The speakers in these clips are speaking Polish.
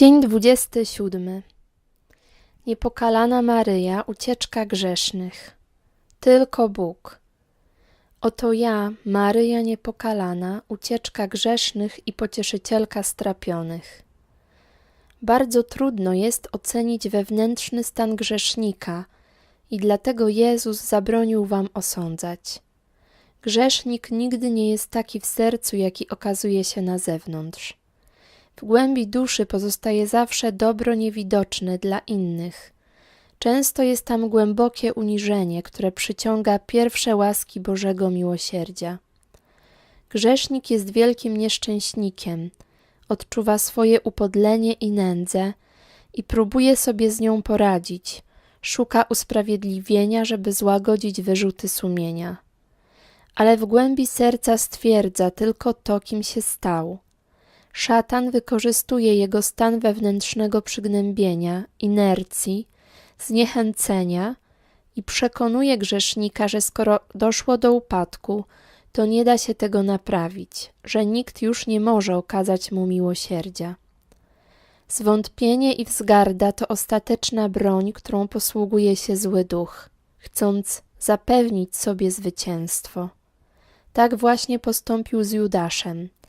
Dzień 27. Niepokalana Maryja, ucieczka grzesznych. Tylko Bóg. Oto ja, Maryja niepokalana, ucieczka grzesznych i pocieszycielka strapionych. Bardzo trudno jest ocenić wewnętrzny stan grzesznika i dlatego Jezus zabronił wam osądzać. Grzesznik nigdy nie jest taki w sercu, jaki okazuje się na zewnątrz. W głębi duszy pozostaje zawsze dobro niewidoczne dla innych. Często jest tam głębokie uniżenie, które przyciąga pierwsze łaski Bożego miłosierdzia. Grzesznik jest wielkim nieszczęśnikiem, odczuwa swoje upodlenie i nędzę i próbuje sobie z nią poradzić, szuka usprawiedliwienia, żeby złagodzić wyrzuty sumienia. Ale w głębi serca stwierdza tylko to, kim się stał – Szatan wykorzystuje jego stan wewnętrznego przygnębienia, inercji, zniechęcenia i przekonuje grzesznika, że skoro doszło do upadku, to nie da się tego naprawić, że nikt już nie może okazać mu miłosierdzia. Zwątpienie i wzgarda to ostateczna broń, którą posługuje się zły duch, chcąc zapewnić sobie zwycięstwo. Tak właśnie postąpił z Judaszem –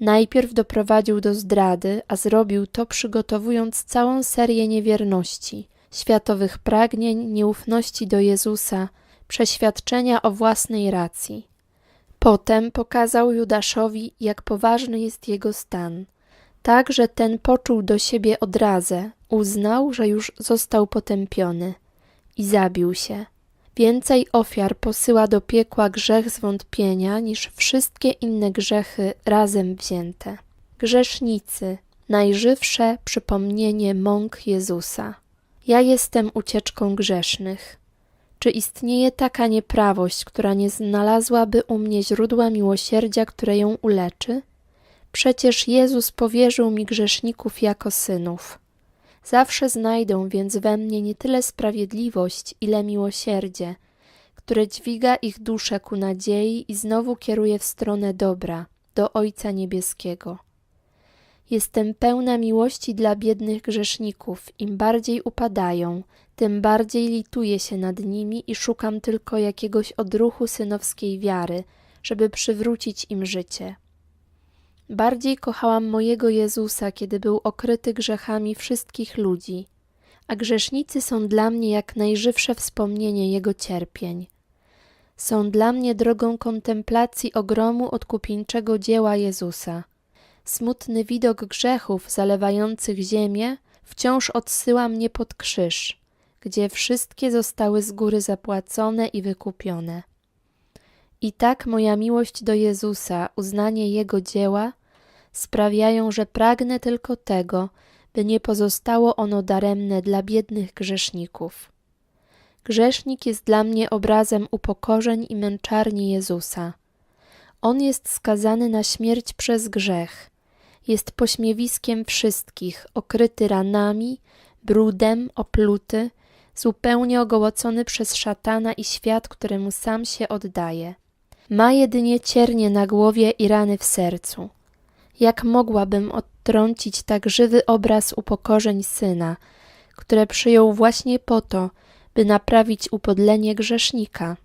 Najpierw doprowadził do zdrady, a zrobił to przygotowując całą serię niewierności, światowych pragnień, nieufności do Jezusa, przeświadczenia o własnej racji. Potem pokazał Judaszowi, jak poważny jest jego stan, tak że ten poczuł do siebie odrazę, uznał, że już został potępiony i zabił się. Więcej ofiar posyła do piekła grzech zwątpienia niż wszystkie inne grzechy razem wzięte. Grzesznicy, najżywsze przypomnienie mąk Jezusa. Ja jestem ucieczką grzesznych. Czy istnieje taka nieprawość, która nie znalazłaby u mnie źródła miłosierdzia, które ją uleczy? Przecież Jezus powierzył mi grzeszników jako synów. Zawsze znajdą więc we mnie nie tyle sprawiedliwość, ile miłosierdzie, które dźwiga ich duszę ku nadziei i znowu kieruje w stronę dobra, do Ojca Niebieskiego. Jestem pełna miłości dla biednych grzeszników, im bardziej upadają, tym bardziej lituję się nad nimi i szukam tylko jakiegoś odruchu synowskiej wiary, żeby przywrócić im życie. Bardziej kochałam mojego Jezusa, kiedy był okryty grzechami wszystkich ludzi, a grzesznicy są dla mnie jak najżywsze wspomnienie Jego cierpień. Są dla mnie drogą kontemplacji ogromu odkupieńczego dzieła Jezusa. Smutny widok grzechów zalewających ziemię wciąż odsyła mnie pod krzyż, gdzie wszystkie zostały z góry zapłacone i wykupione. I tak moja miłość do Jezusa, uznanie Jego dzieła sprawiają, że pragnę tylko tego, by nie pozostało ono daremne dla biednych grzeszników. Grzesznik jest dla mnie obrazem upokorzeń i męczarni Jezusa. On jest skazany na śmierć przez grzech. Jest pośmiewiskiem wszystkich, okryty ranami, brudem, opluty, zupełnie ogołocony przez szatana i świat, któremu sam się oddaje. Ma jedynie ciernie na głowie i rany w sercu. Jak mogłabym odtrącić tak żywy obraz upokorzeń syna, które przyjął właśnie po to, by naprawić upodlenie grzesznika?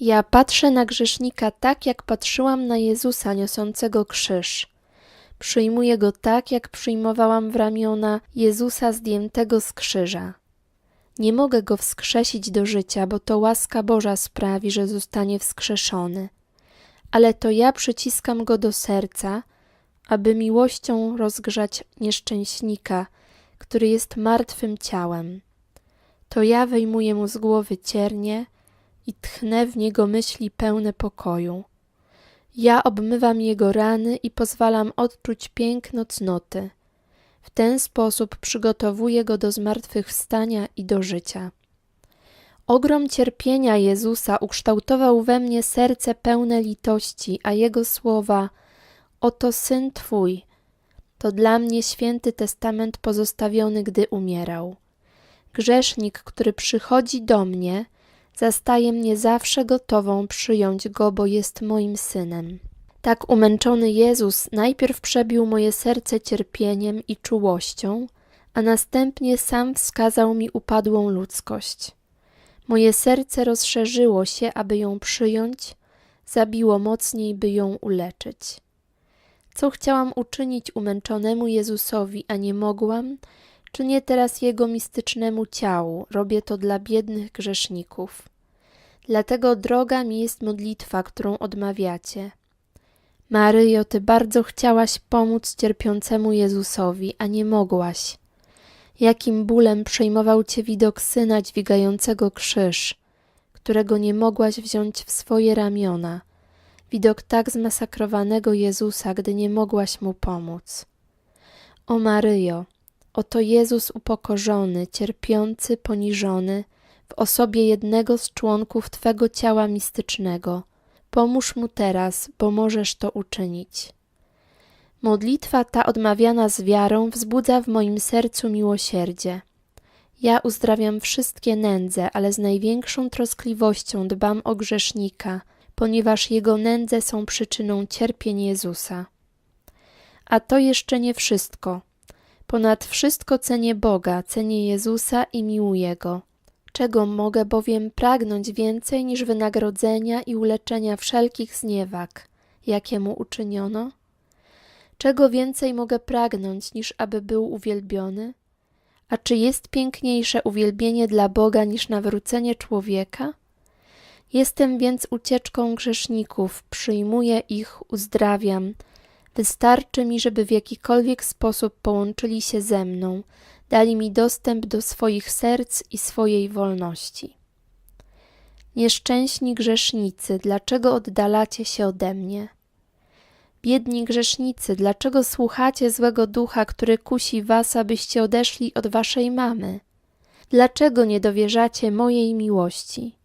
Ja patrzę na grzesznika tak, jak patrzyłam na Jezusa niosącego krzyż. Przyjmuję go tak, jak przyjmowałam w ramiona Jezusa zdjętego z krzyża. Nie mogę go wskrzesić do życia, bo to łaska Boża sprawi, że zostanie wskrzeszony. Ale to ja przyciskam go do serca aby miłością rozgrzać nieszczęśnika, który jest martwym ciałem. To ja wyjmuję mu z głowy ciernie i tchnę w niego myśli pełne pokoju. Ja obmywam jego rany i pozwalam odczuć piękno cnoty. W ten sposób przygotowuję go do zmartwychwstania i do życia. Ogrom cierpienia Jezusa ukształtował we mnie serce pełne litości, a jego słowa – Oto syn Twój. To dla mnie święty testament pozostawiony, gdy umierał. Grzesznik, który przychodzi do mnie, zastaje mnie zawsze gotową przyjąć go, bo jest moim synem. Tak umęczony Jezus najpierw przebił moje serce cierpieniem i czułością, a następnie sam wskazał mi upadłą ludzkość. Moje serce rozszerzyło się, aby ją przyjąć, zabiło mocniej, by ją uleczyć. Co chciałam uczynić umęczonemu Jezusowi, a nie mogłam, czynię teraz Jego mistycznemu ciału, robię to dla biednych grzeszników. Dlatego droga mi jest modlitwa, którą odmawiacie. Maryjo, Ty bardzo chciałaś pomóc cierpiącemu Jezusowi, a nie mogłaś. Jakim bólem przejmował Cię widok Syna dźwigającego krzyż, którego nie mogłaś wziąć w swoje ramiona, widok tak zmasakrowanego Jezusa, gdy nie mogłaś Mu pomóc. O Maryjo, oto Jezus upokorzony, cierpiący, poniżony, w osobie jednego z członków Twego ciała mistycznego. Pomóż Mu teraz, bo możesz to uczynić. Modlitwa ta odmawiana z wiarą wzbudza w moim sercu miłosierdzie. Ja uzdrawiam wszystkie nędze, ale z największą troskliwością dbam o grzesznika, ponieważ jego nędze są przyczyną cierpień Jezusa. A to jeszcze nie wszystko. Ponad wszystko cenię Boga, cenię Jezusa i miłuję Go. Czego mogę bowiem pragnąć więcej niż wynagrodzenia i uleczenia wszelkich zniewag, jakie mu uczyniono? Czego więcej mogę pragnąć, niż aby był uwielbiony? A czy jest piękniejsze uwielbienie dla Boga niż nawrócenie człowieka? Jestem więc ucieczką grzeszników, przyjmuję ich, uzdrawiam. Wystarczy mi, żeby w jakikolwiek sposób połączyli się ze mną, dali mi dostęp do swoich serc i swojej wolności. Nieszczęśni grzesznicy, dlaczego oddalacie się ode mnie? Biedni grzesznicy, dlaczego słuchacie złego ducha, który kusi was, abyście odeszli od waszej mamy? Dlaczego nie dowierzacie mojej miłości?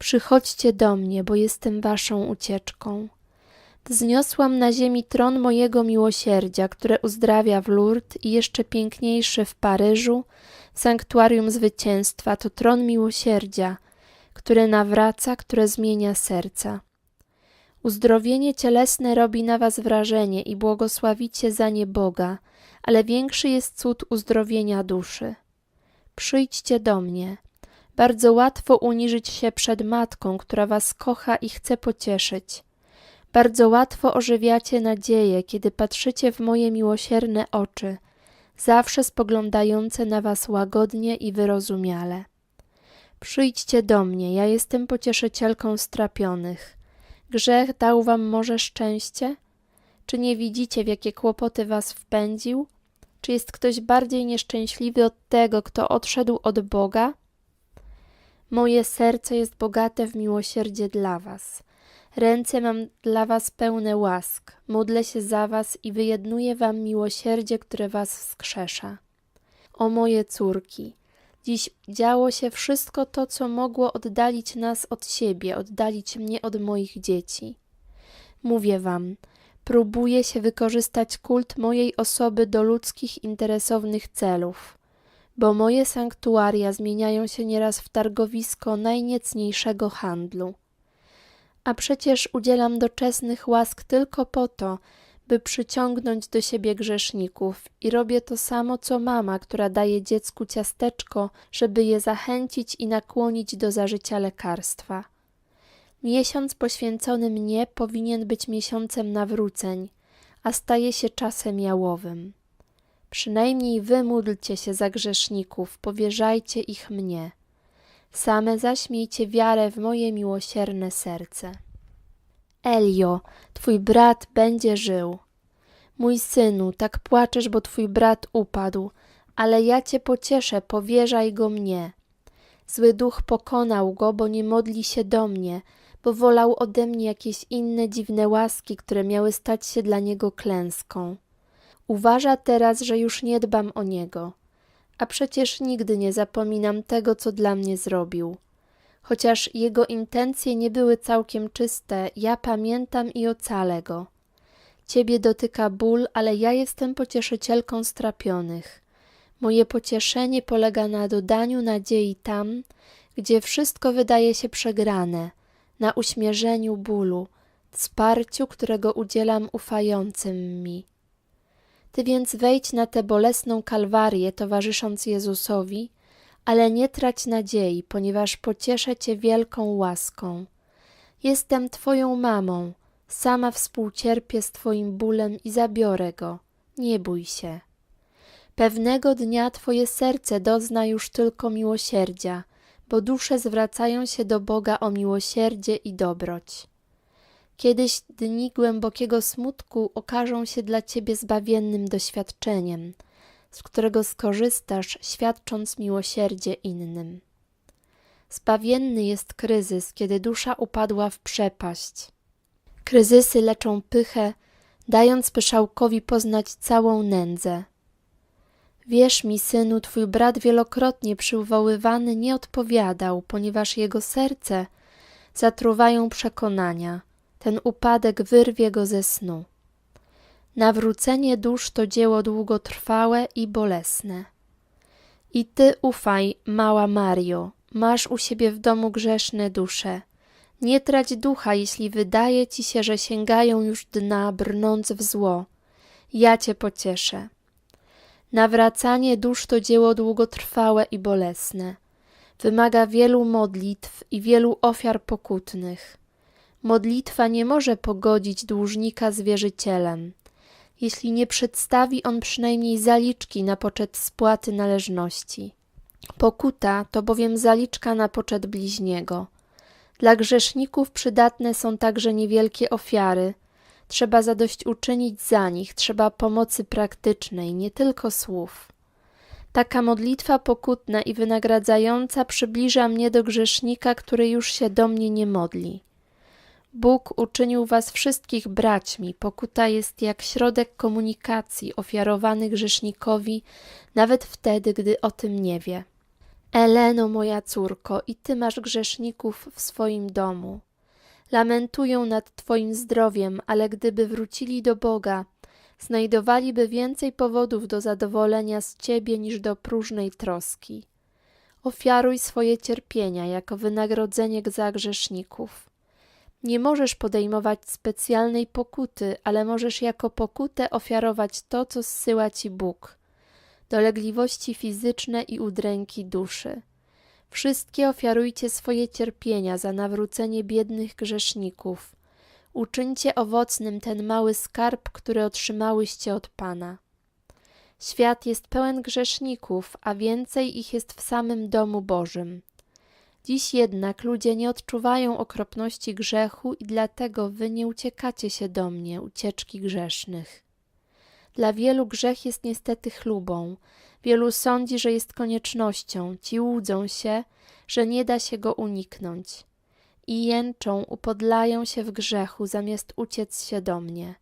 Przychodźcie do mnie, bo jestem waszą ucieczką. Wzniosłam na ziemi tron mojego miłosierdzia, które uzdrawia w Lourdes i jeszcze piękniejszy w Paryżu, sanktuarium zwycięstwa, to tron miłosierdzia, które nawraca, które zmienia serca. Uzdrowienie cielesne robi na was wrażenie i błogosławicie za nie Boga, ale większy jest cud uzdrowienia duszy. Przyjdźcie do mnie. Bardzo łatwo uniżyć się przed matką, która was kocha i chce pocieszyć. Bardzo łatwo ożywiacie nadzieję, kiedy patrzycie w moje miłosierne oczy, zawsze spoglądające na was łagodnie i wyrozumiale. Przyjdźcie do mnie, ja jestem pocieszycielką strapionych. Grzech dał wam może szczęście? Czy nie widzicie, w jakie kłopoty was wpędził? Czy jest ktoś bardziej nieszczęśliwy od tego, kto odszedł od Boga? Moje serce jest bogate w miłosierdzie dla was. Ręce mam dla was pełne łask. Modlę się za was i wyjednuję wam miłosierdzie, które was wskrzesza. O moje córki, dziś działo się wszystko to, co mogło oddalić nas od siebie, oddalić mnie od moich dzieci. Mówię wam, próbuje się wykorzystać kult mojej osoby do ludzkich interesownych celów, bo moje sanktuaria zmieniają się nieraz w targowisko najniecniejszego handlu a przecież udzielam doczesnych łask tylko po to, by przyciągnąć do siebie grzeszników i robię to samo co mama, która daje dziecku ciasteczko, żeby je zachęcić i nakłonić do zażycia lekarstwa. Miesiąc poświęcony mnie powinien być miesiącem nawróceń, a staje się czasem jałowym. Przynajmniej wy módlcie się za grzeszników, powierzajcie ich mnie same zaś miejcie wiarę w moje miłosierne serce. Elio, twój brat będzie żył. Mój synu, tak płaczesz, bo twój brat upadł, ale ja cię pocieszę, powierzaj go mnie. Zły duch pokonał go, bo nie modli się do mnie, bo wolał ode mnie jakieś inne dziwne łaski, które miały stać się dla niego klęską. Uważa teraz, że już nie dbam o niego a przecież nigdy nie zapominam tego, co dla mnie zrobił. Chociaż jego intencje nie były całkiem czyste, ja pamiętam i ocalę go. Ciebie dotyka ból, ale ja jestem pocieszycielką strapionych. Moje pocieszenie polega na dodaniu nadziei tam, gdzie wszystko wydaje się przegrane, na uśmierzeniu bólu, wsparciu, którego udzielam ufającym mi. Ty więc wejdź na tę bolesną kalwarię, towarzysząc Jezusowi, ale nie trać nadziei, ponieważ pocieszę Cię wielką łaską. Jestem Twoją mamą, sama współcierpię z Twoim bólem i zabiorę go. Nie bój się. Pewnego dnia Twoje serce dozna już tylko miłosierdzia, bo dusze zwracają się do Boga o miłosierdzie i dobroć. Kiedyś dni głębokiego smutku okażą się dla Ciebie zbawiennym doświadczeniem, z którego skorzystasz, świadcząc miłosierdzie innym. Zbawienny jest kryzys, kiedy dusza upadła w przepaść. Kryzysy leczą pychę, dając pyszałkowi poznać całą nędzę. Wierz mi, synu, twój brat wielokrotnie przywoływany nie odpowiadał, ponieważ jego serce zatruwają przekonania. Ten upadek wyrwie go ze snu. Nawrócenie dusz to dzieło długotrwałe i bolesne. I ty ufaj, mała Mario, masz u siebie w domu grzeszne dusze. Nie trać ducha, jeśli wydaje ci się, że sięgają już dna, brnąc w zło. Ja cię pocieszę. Nawracanie dusz to dzieło długotrwałe i bolesne. Wymaga wielu modlitw i wielu ofiar pokutnych. Modlitwa nie może pogodzić dłużnika z wierzycielem, jeśli nie przedstawi on przynajmniej zaliczki na poczet spłaty należności. Pokuta to bowiem zaliczka na poczet bliźniego. Dla grzeszników przydatne są także niewielkie ofiary. Trzeba zadośćuczynić za nich, trzeba pomocy praktycznej, nie tylko słów. Taka modlitwa pokutna i wynagradzająca przybliża mnie do grzesznika, który już się do mnie nie modli. Bóg uczynił was wszystkich braćmi. Pokuta jest jak środek komunikacji ofiarowany grzesznikowi, nawet wtedy, gdy o tym nie wie. Eleno, moja córko, i ty masz grzeszników w swoim domu. Lamentują nad twoim zdrowiem, ale gdyby wrócili do Boga, znajdowaliby więcej powodów do zadowolenia z ciebie niż do próżnej troski. Ofiaruj swoje cierpienia jako wynagrodzenie za grzeszników. Nie możesz podejmować specjalnej pokuty, ale możesz jako pokutę ofiarować to, co zsyła ci Bóg. Dolegliwości fizyczne i udręki duszy. Wszystkie ofiarujcie swoje cierpienia za nawrócenie biednych grzeszników. Uczyńcie owocnym ten mały skarb, który otrzymałyście od Pana. Świat jest pełen grzeszników, a więcej ich jest w samym domu Bożym. Dziś jednak ludzie nie odczuwają okropności grzechu i dlatego wy nie uciekacie się do mnie, ucieczki grzesznych. Dla wielu grzech jest niestety chlubą, wielu sądzi, że jest koniecznością, ci łudzą się, że nie da się go uniknąć. I jęczą, upodlają się w grzechu, zamiast uciec się do mnie.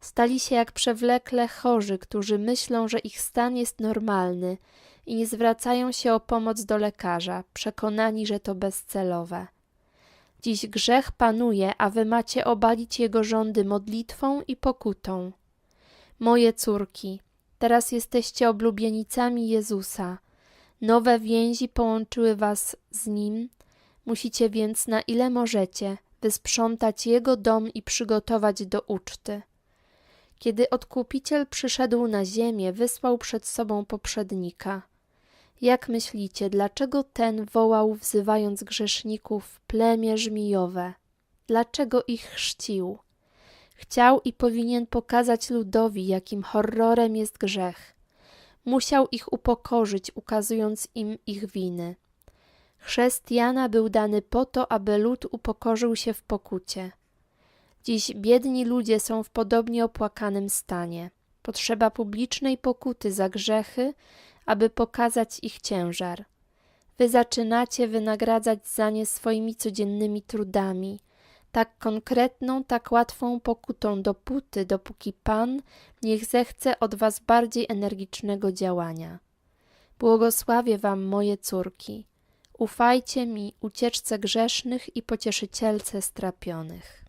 Stali się jak przewlekle chorzy, którzy myślą, że ich stan jest normalny i nie zwracają się o pomoc do lekarza, przekonani, że to bezcelowe. Dziś grzech panuje, a wy macie obalić jego rządy modlitwą i pokutą. Moje córki, teraz jesteście oblubienicami Jezusa. Nowe więzi połączyły was z Nim. Musicie więc, na ile możecie, wysprzątać Jego dom i przygotować do uczty. Kiedy Odkupiciel przyszedł na ziemię, wysłał przed sobą poprzednika. Jak myślicie, dlaczego ten wołał, wzywając grzeszników, plemię żmijowe? Dlaczego ich chrzcił? Chciał i powinien pokazać ludowi, jakim horrorem jest grzech. Musiał ich upokorzyć, ukazując im ich winy. Chrzest Jana był dany po to, aby lud upokorzył się w pokucie. Dziś biedni ludzie są w podobnie opłakanym stanie. Potrzeba publicznej pokuty za grzechy, aby pokazać ich ciężar. Wy zaczynacie wynagradzać za nie swoimi codziennymi trudami, tak konkretną, tak łatwą pokutą dopóty, dopóki Pan niech zechce od was bardziej energicznego działania. Błogosławię wam, moje córki. Ufajcie mi, ucieczce grzesznych i pocieszycielce strapionych.